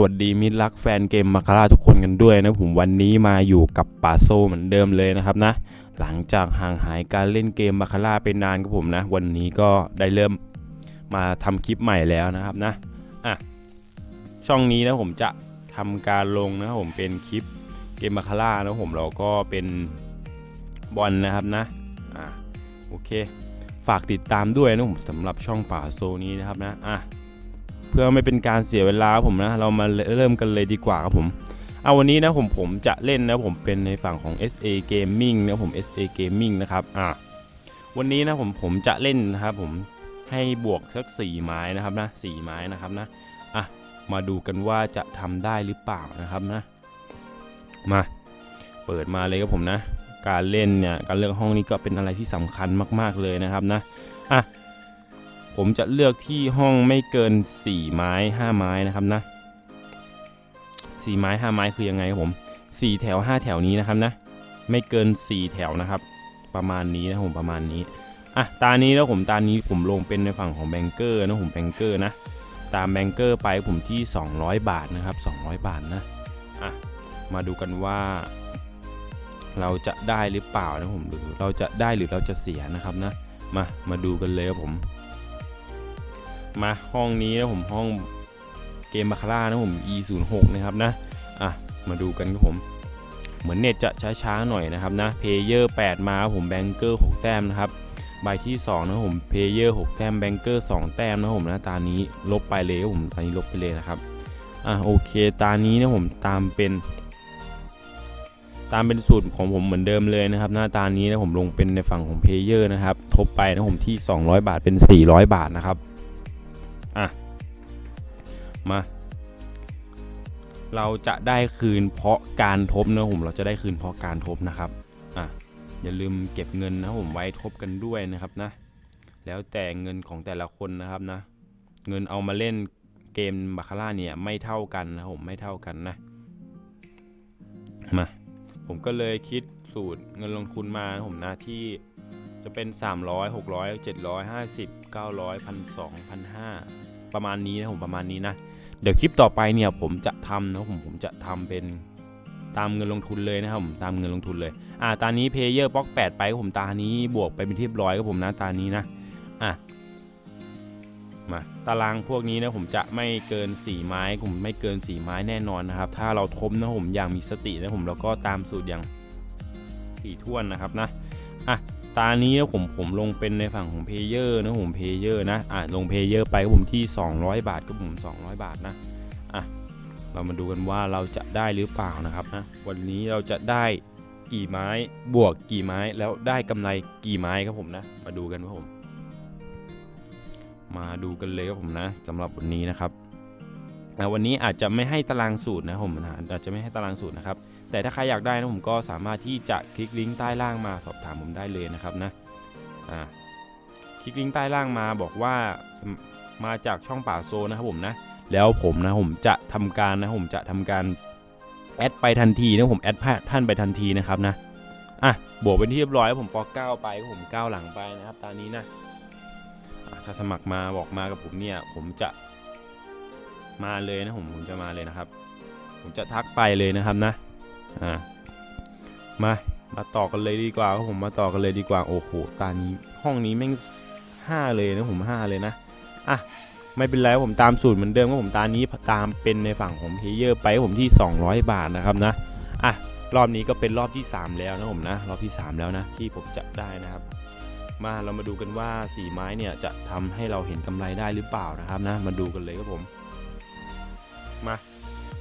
สวัสดีมิตรรักแฟนเกมมาคาร่าทุกคนกันด้วยนะผมวันนี้มาอยู่กับป่าโซเหมือนเดิมเลยนะครับนะ หลังจากห่างหายการเล่นเกมมาคาร่าไปนานครับผมนะ วันนี้ก็ได้เริ่มมาทำคลิปใหม่แล้วนะครับนะอะช่องนี้นะผมจะทำการลงนะผมเป็นคลิปเกมมาคาร่านะผมเราก็เป็นบอลนะครับนะอะโอเค ฝากติดตามด้วยนะผมสำหรับช่องป่าโซนี้นะครับนะอะ เพื่อไม่เป็นการเสียเวลาผมนะเรามาเริ่มกันเลยดีกว่าครับผมเอาวันนี้นะผมผมจะเล่นนะผมเป็นในฝั่งของ SA Gaming นะผม SA Gaming นะครับอะวันนี้นะผมผมจะเล่นนะครับผมให้บวกสัก 4 ไม้นะครับนะ4ไม้นะครับนะอะมาดูกันว่าจะทำได้หรือเปล่านะครับนะ มาเปิดมาเลยครับผมนะ การเล่นเนี่ยการเลือกห้องนี้ก็เป็นอะไรที่สำคัญมาก ๆเลยนะครับนะอะ ผมจะเลือกที่ห้องไม่เกิน 4 ไม้ 5 ไม้นะครับนะ4ไม้ 5 ไม้คือยังไงครับผม4แถว 5 แถวนี้นะครับนะไม่เกิน 4 แถวนะครับ ประมาณนี้นะผมประมาณนี้อะตานี้แล้วผมตานี้ผมลงเป็นในฝั่งของแบงเกอร์นะผมแบงเกอร์นะตามแบงเกอร์ไปผมที่ 200 บาทนะครับ 200 บาทนะอะมาดูกันว่า เราจะได้หรือเปล่านะผมหรือเราจะได้หรือเราจะเสียนะครับนะมามาดูกันเลยครับผม มาห้องนี้นะผมห้องเกมบาคาร่านะผม e 0 6นะครับนะอะมาดูกันครับผม เหมือนเน็ตจะช้าๆหน่อยนะครับนะเพเยอร์8มาผมแบงเกอร์6แต้มนะครับใบที่2นะผมเพเยอร์6แต้มแบงเกอร์2แต้มนะผมนะตานี้ลบไปเลยผมตานี้ลบไปเลยนะครับอะโอเคตานี้นะผมตามเป็น ตามเป็นสูตรของผมเหมือนเดิมเลยนะครับ หน้าตานี้นะผมลงเป็นในฝั่งของเพเยอร์นะครับทบไปนะผมที่ 200 บาทเป็น 400 บาทนะครับ อะ มา เราจะได้คืนเพราะการทบนะผม เราจะได้คืนเพราะการทบนะครับ อะ อย่าลืมเก็บเงินนะผมไว้ทบกันด้วยนะครับนะ แล้วแต่เงินของแต่ละคนนะครับนะ เงินเอามาเล่นเกมบาคาร่าเนี่ยไม่เท่ากันนะผมไม่เท่ากันนะ มา ผมก็เลยคิดสูตรเงินลงทุนมานะผมนะที่จะเป็น 300 600 750 900 1,200 1,500 ประมาณนี้นะผมประมาณนี้นะ เดี๋ยวคลิปต่อไปเนี่ยผมจะทำนะผมผมจะทำเป็นตามเงินลงทุนเลยนะครับผมตามเงินลงทุนเลยอ่าตานี้เพเยอร์บล็อก8ไปครับผมตานี้บวกไปเป็นที่เรียบร้อยครับผมนะตานี้นะอะมาตารางพวกนี้นะผมจะไม่เกิน 4 ไม้ผมไม่เกิน 4 ไม้แน่นอนนะครับ ถ้าเราทบนะผมอย่างมีสตินะผมแล้วก็ตามสูตรอย่างสี่ท่วนนะครับนะอะ ตานี้ผมผมลงเป็นในฝั่งของเพเยอร์นะผมเพเยอร์นะอะลงเพเยอร์ไปครับผมที่ 200 บาทก็ผม 200 บาทนะอะเรามาดูกันว่าเราจะได้หรือเปล่านะครับนะวันนี้เราจะได้กี่ไม้บวกกี่ไม้แล้วได้กำไรกี่ไม้ครับผมนะ มาดูกันครับผม มาดูกันเลยครับผมนะสำหรับวันนี้นะครับอ่วันนี้อาจจะไม่ให้ตารางสูตรนะผมนะอาจจะไม่ให้ตารางสูตรนะครับ แต่ถ้าใครอยากได้นะผมก็สามารถที่จะคลิกลิงก์ใต้ล่างมาสอบถามผมได้เลยนะครับนะอ่าคลิกลิงก์ใต้ล่างมาบอกว่ามาจากช่องป่าโซนะครับผมนะแล้วผมนะผมจะทำการนะผมจะทำการแอดไปทันทีนะผมแอดท่านไปทันทีนะครับนะอะบวกเป็นที่เรียบร้อยผมปอ9ไปผมก้าวหลังไปนะครับตอนนี้นะถ้าสมัครมาบอกมากับผมเนี่ยผมจะมาเลยนะผมผมจะมาเลยนะครับ ผมจะทักไปเลยนะครับนะ อ่ามามาต่อกันเลยดีกว่าครับผมมาต่อกันเลยดีกว่าโอ้โหตานี้ห้องนี้แม่งห้าเลยนะผมห้าเลยนะอะไม่เป็นไรผมตามสูตรเหมือนเดิมครับผมตานี้ตามเป็นในฝั่งของเพเยอร์ไปผมที่ 200 บาทนะครับนะอะรอบนี้ก็เป็นรอบที่ 3 แล้วนะผมนะรอบที่ 3 แล้วนะที่ผมจะได้นะครับ มาเรามาดูกันว่าสีไม้เนี่ยจะทำให้เราเห็นกำไรได้หรือเปล่านะครับนะมาดูกันเลยครับผมมา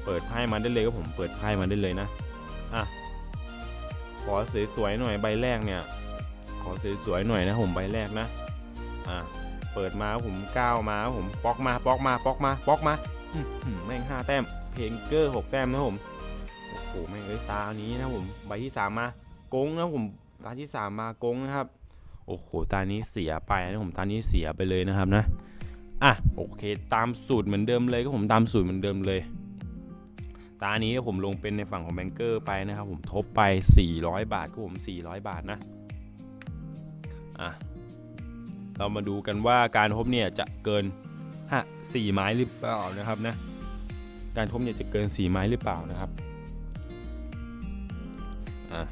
เปิดไพ่มาได้เลยครับผมเปิดไพ่มาได้เลยนะ อะ ขอสวยๆหน่อยใบแรกเนี่ย ขอสวยๆหน่อยนะผมใบแรกนะ อะ เปิดมาผมก้าวมาผมป๊อกมาป๊อกมาป๊อกมาป๊อกมาแม่งห้าแต้ม เพนเกอร์หกแต้มนะผม โอ้โหแม่งเอ้ยตานี้นะผมใบที่สามมากงนะผมตาที่สามมากงนะครับโอ้โห ตานี้เสียไปนะผมตานี้เสียไปเลยนะครับนะ อะ โอเค ตามสูตรเหมือนเดิมเลยก็ผมตามสูตรเหมือนเดิมเลย ตานี้ผมลงเป็นในฝั่งของแบงเกอร์ไปนะครับผมทบไป 400 บาทก็ผม 400 บาทนะอะเรามาดูกันว่าการทบเนี่ยจะเกินฮะ4ไม้หรือเปล่านะครับนะการทบเนี่ยจะเกินสี่ไม้หรือเปล่านะครับอะ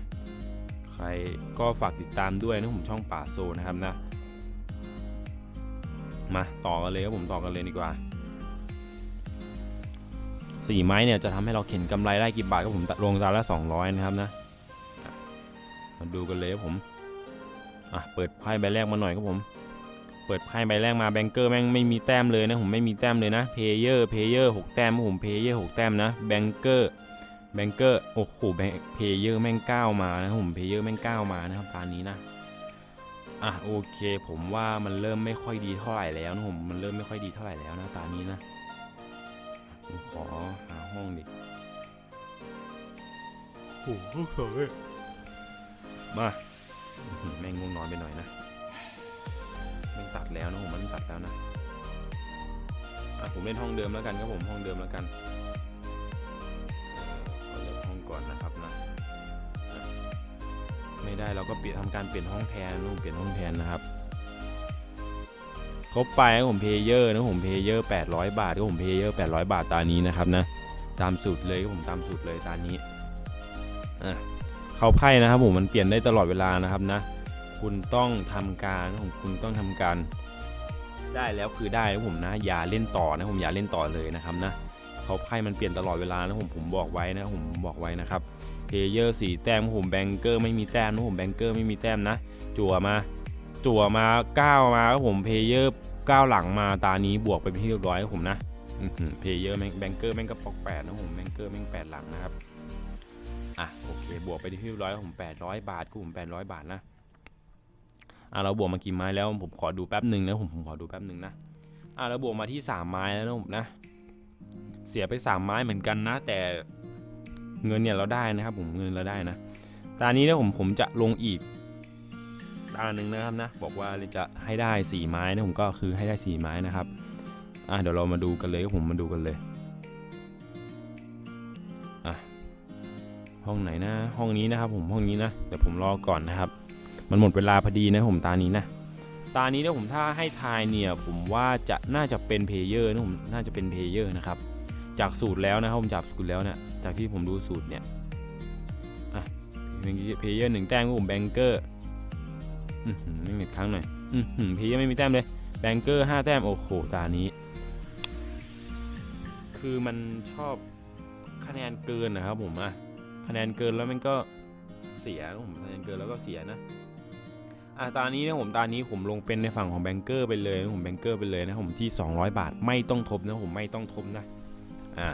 ใครก็ฝากติดตามด้วยนะผมช่องป่าโซนะครับนะมาต่อกันเลยครับผมต่อกันเลยดีกว่า สี่ไม้เนี่ยจะทำให้เราเข็นกำไรได้กี่บาทก็ผมลงตาละ 200 นะครับนะมาดูกันเลยครับผมอะเปิดไพ่ใบแรกมาหน่อยครับผม เปิดไพ่ใบแรกมาแบงเกอร์แม่งไม่มีแต้มเลยนะผมไม่มีแต้มเลยนะเพเยอร์เพเยอร์หกแต้มครับผมเพเยอร์หกแต้มนะแบงเกอร์แบงเกอร์โอ้โหแบงเพเยอร์แม่งเก้ามานะครับผมเพเยอร์แม่งเก้ามานะครับตอนนี้นะอะโอเค ผมว่ามันเริ่มไม่ค่อยดีเท่าไหร่แล้วนะผมมันเริ่มไม่ค่อยดีเท่าไหร่แล้วนะตอนนี้นะ ผมขอหาห้องดิโอ้โหเฮ้ยมาอื้อหือแม่งง่วงนอนไปหน่อยนะแม่งตัดแล้วนะผมมันตัดแล้วนะอะผมเล่นห้องเดิมแล้วกันครับผมห้องเดิมแล้วกันเอ่อขอเลือกห้องก่อนนะครับนะไม่ได้เราก็เปลี่ยนทำการเปลี่ยนห้องแทนนะผมเปลี่ยนห้องแทนนะครับ ครบไปครับผมเพเยอร์นะผมเพเยอร์800 บาทก็ผมเพเยอร์800 บาทตานี้นะครับนะตามสูตรเลยก็ผมตามสูตรเลยตานี้อะเขาไพ่นะครับผมมันเปลี่ยนได้ตลอดเวลานะครับนะ คุณต้องทำการผมคุณต้องทำการได้แล้วคือได้นะผมนะ อย่าเล่นต่อนะผมอย่าเล่นต่อเลยนะครับนะเขาไพ่มันเปลี่ยนตลอดเวลานะผมผมบอกไว้นะผมบอกไว้นะครับเพเยอร์สี่แต้มผมแบงเกอร์ไม่มีแต้มนะผมแบงเกอร์ไม่มีแต้มนะ จั่วมา จั่วมา9มาครับผมเพลเยอร์9หลังมาตานี้บวกไปเป็นที่เรียบร้อยครับผมนะเพลเยอร์แบงเกอร์แม่งก็ปอกแปดนะผมแบงเกอร์แม่งแปดหลังนะครับอะโอเคบวกไปที่เรียบร้อยครับผม800บาทก็ผม800บาทนะอะเราบวกมากี่ไม้แล้วผมขอดูแป๊บหนึ่งนะผมผมขอดูแป๊บหนึ่งนะอะเราบวกมาที่3ไม้แล้วนะผมนะเสียไป3ไม้เหมือนกันนะ แต่เงินเนี่ยเราได้นะครับผมเงินเราได้นะตานี้เนี่ยผมผมจะลงอีก ตาหนึ่งนะครับนะบอกว่าจะให้ได้สี่ไม้นะผมก็คือให้ได้สี่ไม้นะครับอะเดี๋ยวเรามาดูกันเลยผมมาดูกันเลยอะห้องไหนนะห้องนี้นะครับ ผมห้องนี้นะเดี๋ยวผมรอก่อนนะครับ มันหมดเวลาพอดีนะผมตานี้นะตานี้เนี่ยผมถ้าให้ทายเนี่ยผมว่าจะน่าจะเป็นเพลเยอร์นะผมน่าจะเป็นเพลเยอร์นะครับจากสูตรแล้วนะครับผมจากสูตรแล้วเนี่ยจากที่ผมดูสูตรเนี่ยอะเพลเยอร์หนึ่งแต้มก็ผมแบงเกอร์ ไม่มีครั้งหน่อยพลเยอร์ไม่มีแต้มเลย แบงเกอร์ห้าแต้ม โอ้โห ตานี้ คือมันชอบคะแนนเกินนะครับผมอะคะแนนเกินแล้วมันก็เสียผมคะแนนเกินแล้วก็เสียนะอะตานี้นะผมตานี้ผมลงเป็นในฝั่งของแบงเกอร์ไปเลยผมแบงเกอร์ไปเลยนะผมที่ 200 บาทไม่ต้องทบนะผมไม่ต้องทบนะอ่า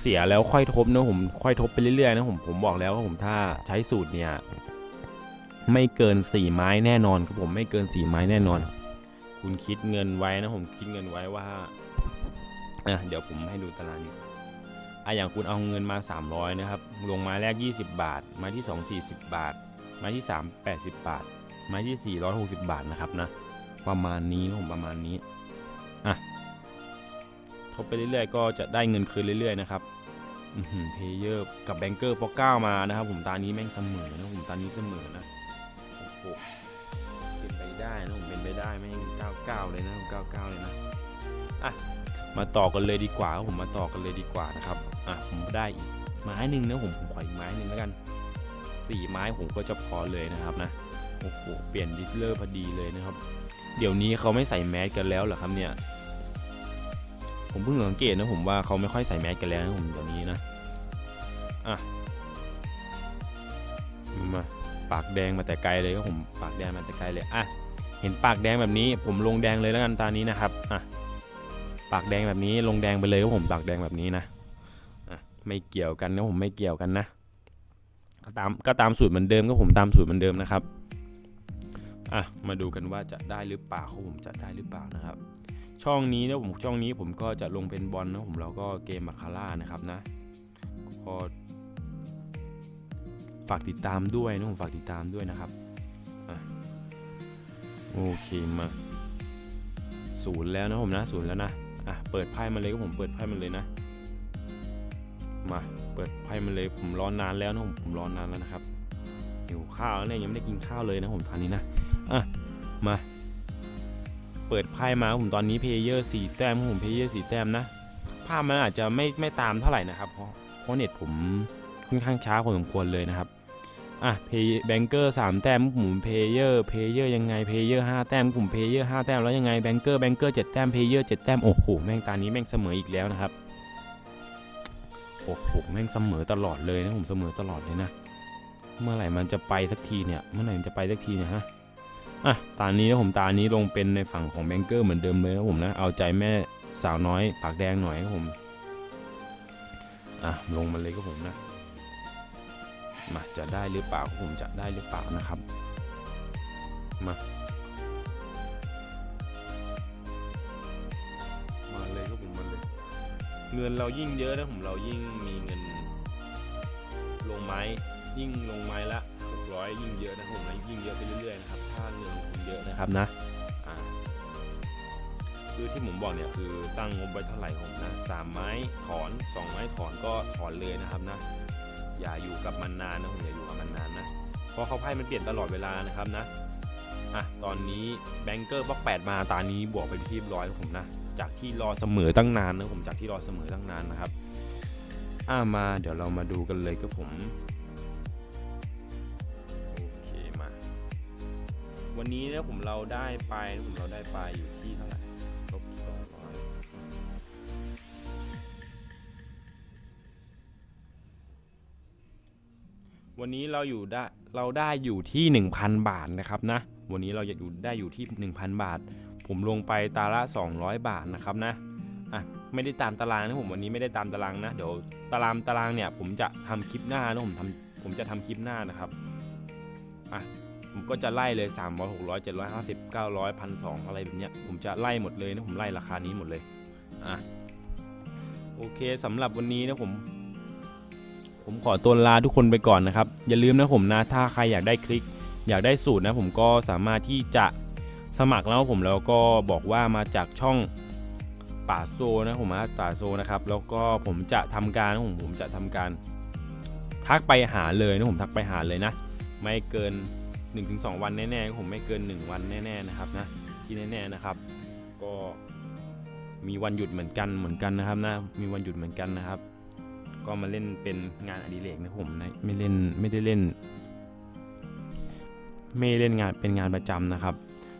เสียแล้วค่อยทบนะผมค่อยทบไปเรื่อยๆนะผมผมบอกแล้วว่าผมถ้าใช้สูตรเนี่ย ไม่เกินสี่ไม้แน่นอนครับผมไม่เกินสี่ไม้แน่นอน คุณคิดเงินไว้นะผมคิดเงินไว้ว่าอะเดี๋ยวผมให้ดูตารางนี้อะอย่างคุณเอาเงินมา 300 นะครับ ลงไม้แรก 20 บาท ไม้ที่ 2 40 บาท ไม้ที่ 3 80 บาท ไม้ที่ 460 บาทนะครับนะ ประมาณนี้ผมประมาณนี้อะทบไปเรื่อยๆ ก็จะได้เงินคืนเรื่อยๆนะครับเพเยอร์กับแบงเกอร์พอก้ามานะครับผมตานี้แม่งเสมอนะผมตานี้เสมอนะ โอ้โหเป็นไปได้นะผมเป็นไปได้แม่งเก้าเก้าเลยนะเก้าเก้าเลยนะอะมาต่อกันเลยดีกว่าผมมาต่อกันเลยดีกว่านะครับอะผมได้อีกไม้หนึ่งนะผมผมขออีกไม้หนึ่งแล้วกันสี่ไม้ผมก็จะพอเลยนะครับนะโอ้โหเปลี่ยนดิสเลอร์พอดีเลยนะครับ เดี๋ยวนี้เขาไม่ใส่แมสกันแล้วเหรอครับเนี่ยผมเพิ่งสังเกตนะผมว่าเขาไม่ค่อยใส่แมสกันแล้วนะผมเดี๋ยวนี้นะอะมา ปากแดงมาแต่ไกลเลยครับผมปากแดงมาแต่ไกลเลยอะเห็นปากแดงแบบนี้ ผมลงแดงเลยแล้วกันตานี้นะครับอะปากแดงแบบนี้ลงแดงไปเลยครับผมปากแดงแบบนี้นะอะไม่เกี่ยวกันนะผมไม่เกี่ยวกันนะก็ตามก็ตามสูตรเหมือนเดิมก็ผมตามสูตรเหมือนเดิมนะครับอะมาดูกันว่าจะได้หรือเปล่าผมจะได้หรือเปล่านะครับ ช่องนี้นะผมช่องนี้ผมก็จะลงเป็นบอลนะผมแล้วก็เกมมาคาร่านะครับนะก็ ฝากติดตามด้วยนะผมฝากติดตามด้วยนะครับอโอเคมาศูนย์แล้วนะผมนะศูนย์แล้วนะอะเปิดไพ่มาเลยก็ผมเปิดไพ่มาเลยนะ มาเปิดไพ่มาเลยผมรอนานแล้วนะผมผมรอนานแล้วนะครับหิวข้าวแล้วเนี่ยยังไม่ได้กินข้าวเลยนะผมทานนี้นะอะมาเปิดไพ่มาผมตอนนี้เพลเยอร์สี่แต้มผมเพลเยอร์สี่แต้มนะภาพมันอาจจะไม่ไม่ตามเท่าไหร่นะครับ เพราะเพราะเน็ตผม ค่อนข้างช้าพอสมควรเลยนะครับอะเพย์แบงเกอร์สามแต้มผมเพย์เยอร์เพย์เยอร์ยังไงเพย์เยอร์ห้าแต้มผมเพย์เยอร์ห้าแต้มแล้วยังไงแบงเกอร์แบงเกอร์เจ็ดแต้มเพย์เยอร์เจ็ดแต้มโอ้โหแม่งตานี้แม่งเสมออีกแล้วนะครับโอ้โหแม่งเสมอตลอดเลยนะผมเสมอตลอดเลยนะ เมื่อไหร่มันจะไปสักทีเนี่ยเมื่อไหร่มันจะไปสักทีเนี่ยฮะอะตานี้นะผมตานี้ลงเป็นในฝั่งของแบงเกอร์เหมือนเดิมเลยนะผมนะเอาใจแม่สาวน้อยปากแดงหน่อยนะผมอะลงมาเลยก็ผมนะ มาจะได้หรือเปล่าผมจะได้หรือเปล่านะครับมามาเลยก็ผมมาเลย เงินเรายิ่งเยอะนะผมเรายิ่งมีเงิน ลงไม้ยิ่งลงไม้ละ600 ยิ่งเยอะนะผมนะยิ่งเยอะไปเรื่อยๆนะครับถ้าเงินลงทุนเยอะนะครับนะคือที่ผมบอกเนี่ยคือตั้งงบไว้เท่าไหร่ผมนะสามไม้ถอนสองไม้ถอนก็ถอนเลยนะครับนะ อย่าอยู่กับมันนานนะผมอย่าอยู่กับมันนานนะเพราะเขาไพ่มันเปลี่ยนตลอดเวลานะครับนะอะตอนนี้แบงเกอร์บล็อกแปดมาตานี้บวกไปที่ร้อยผมนะจากที่รอเสมอตั้งนานนะผมจากที่รอเสมอตั้งนานนะครับอ่ามาเดี๋ยวเรามาดูกันเลยครับผมโอเคมาวันนี้เนี่ยผมเราได้ไปผมเราได้ไปอยู่ที่เท่า วันนี้เราอยู่ได้เราได้อยู่ที่ 1,000 บาทนะครับนะ วันนี้เราจะอยู่ได้อยู่ที่ 1,000 บาท ผมลงไปตาละ 200 บาทนะครับนะอะไม่ได้ตามตารางนะผมวันนี้ไม่ได้ตามตารางนะเดี๋ยวตารางตารางเนี่ยผมจะทำคลิปหน้านะผมทำผมจะทำคลิปหน้านะครับอะผมก็จะไล่เลย 300 600 750 900 1,200อะไรแบบเนี้ยผมจะไล่หมดเลยนะผมไล่ราคานี้หมดเลยอะโอเคสำหรับวันนี้นะผม ผมขอตัวลาทุกคนไปก่อนนะครับ อย่าลืมนะผมนะ ถ้าใครอยากได้คลิก อยากได้สูตรนะ ผมก็สามารถที่จะสมัครแล้วผมแล้วก็บอกว่ามาจากช่องป่าโซนะผมมาป่าโซนะครับ แล้วก็ผมจะทำการผมผมจะทำการ ทักไปหาเลยนะผมทักไปหาเลยนะ ไม่เกิน 1-2 วันแน่ๆผมไม่เกิน 1 วันแน่ๆนะครับนะที่แน่ๆนะครับ ก็มีวันหยุดเหมือนกันเหมือนกันนะครับนะมีวันหยุดเหมือนกันนะครับ ก็มาเล่นเป็นงานอดิเรกนะผมนะไม่เล่นไม่ได้เล่น ไม่เล่นงานเป็นงานประจำนะครับ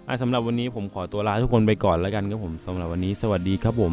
อะสำหรับวันนี้ผมขอตัวลาทุกคนไปก่อนแล้วกันครับผมสำหรับวันนี้สวัสดีครับผม